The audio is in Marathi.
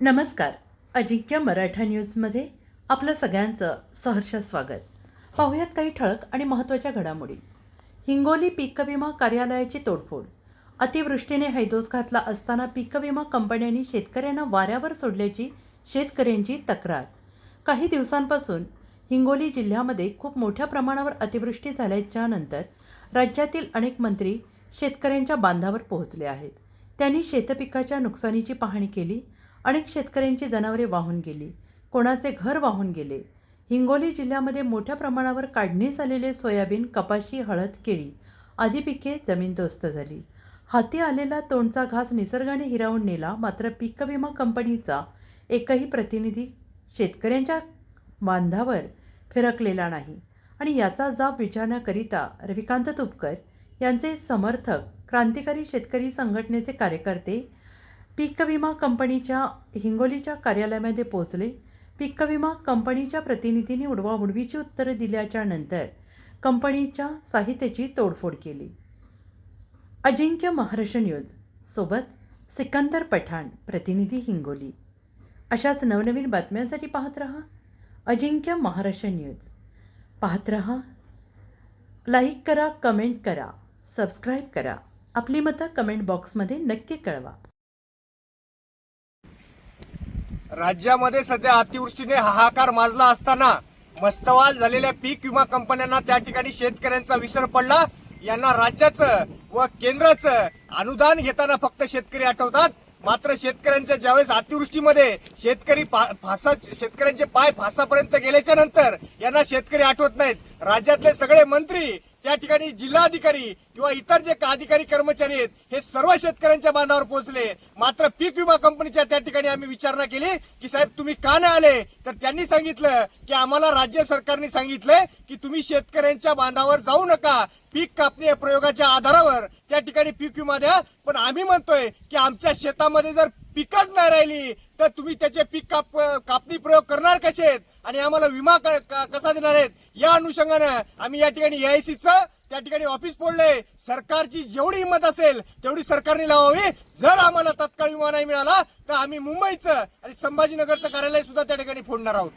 नमस्कार. अजिंक्य मराठा न्यूजमध्ये आपलं सगळ्यांचं सहर्ष स्वागत. पाहुयात काही ठळक आणि महत्त्वाच्या घडामोडी. हिंगोली पीक विमा कार्यालयाची तोडफोड. अतिवृष्टीने हैदोस घातला असताना पीक विमा कंपन्यांनी शेतकऱ्यांना वाऱ्यावर सोडल्याची शेतकऱ्यांची तक्रार. काही दिवसांपासून हिंगोली जिल्ह्यामध्ये खूप मोठ्या प्रमाणावर अतिवृष्टी झाल्याच्यानंतर राज्यातील अनेक मंत्री शेतकऱ्यांच्या बांधावर पोहोचले आहेत. त्यांनी शेतपिकाच्या नुकसानीची पाहणी केली अनेक शेतकऱ्यांची जनावरे वाहून गेली. कोणाचे घर वाहून गेले. हिंगोली जिल्ह्यामध्ये मोठ्या प्रमाणावर काढणीस आलेले सोयाबीन कपाशी हळद केळी आदी पिके जमीनदोस्त झाली. हाती आलेला तोंडचा घास निसर्गाने हिरावून नेला मात्र पीक विमा कंपनीचा एकही प्रतिनिधी शेतकऱ्यांच्या बांधावर फिरकलेला नाही. आणि याचा जाब विचारण्याकरिता रविकांत तुपकर यांचे समर्थक क्रांतिकारी शेतकरी संघटनेचे कार्यकर्ते पीक विमा कंपनीच्या हिंगोलीच्या कार्यालयामध्ये पोहोचले. पीक विमा कंपनीच्या प्रतिनिधींनी उडवाउडवीची उत्तरं दिल्याच्या नंतर कंपनीच्या साहित्याची तोडफोड केली. अजिंक्य महाराष्ट्र न्यूज सोबत सिकंदर पठाण प्रतिनिधी हिंगोली. अशाच नवनवीन बातम्यांसाठी पाहत रहा अजिंक्य महाराष्ट्र न्यूज. पाहत रहा लाईक करा कमेंट करा सबस्क्राईब करा. आपली मतं कमेंट बॉक्समध्ये नक्की कळवा. राज्यामध्ये सध्या अतिवृष्टीने हाहाकार माजला असताना मस्तवाल झालेल्या पीक विमा कंपन्यांना त्या ठिकाणी शेतकऱ्यांचा विसर पडला. यांना राज्याचं व केंद्राचं अनुदान घेताना फक्त शेतकरी आठवतात. मात्र शेतकऱ्यांच्या ज्यावेळेस अतिवृष्टीमध्ये शेतकरी पा- फासा शेतकऱ्यांचे पाय फासापर्यंत गेल्याच्यानंतर यांना शेतकरी आठवत नाहीत. राज्यातले सगळे मंत्री त्या ठिकाणी जिल्हाधिकारी किंवा इतर जे अधिकारी कर्मचारी आहेत हे सर्व शेतकऱ्यांच्या बांधावर पोहोचले. मात्र पीक विमा कंपनीच्या त्या ठिकाणी आम्ही विचारणा केली की साहेब तुम्ही का नाही आले? तर त्यांनी सांगितलं की आम्हाला राज्य सरकारने सांगितलंय की तुम्ही शेतकऱ्यांच्या बांधावर जाऊ नका. पीक कापणी प्रयोगाच्या आधारावर त्या ठिकाणी पीक विमा द्या. पण आम्ही म्हणतोय की आमच्या शेतामध्ये जर पिकच नाही राहिली तर तुम्ही त्याचे पीक काप कापणी प्रयोग करणार कसे आहेत? आणि आम्हाला विमा क- कसा देणार आहेत? या अनुषंगानं आम्ही या ठिकाणी एआयसीचं त्या ठिकाणी ऑफिस फोडलंय सरकारची जेवढी हिंमत असेल तेवढी सरकारने लावावी. जर आम्हाला तत्काळ विमा नाही मिळाला तर आम्ही मुंबईचं आणि संभाजीनगरचं कार्यालय सुद्धा त्या ठिकाणी फोडणार आहोत.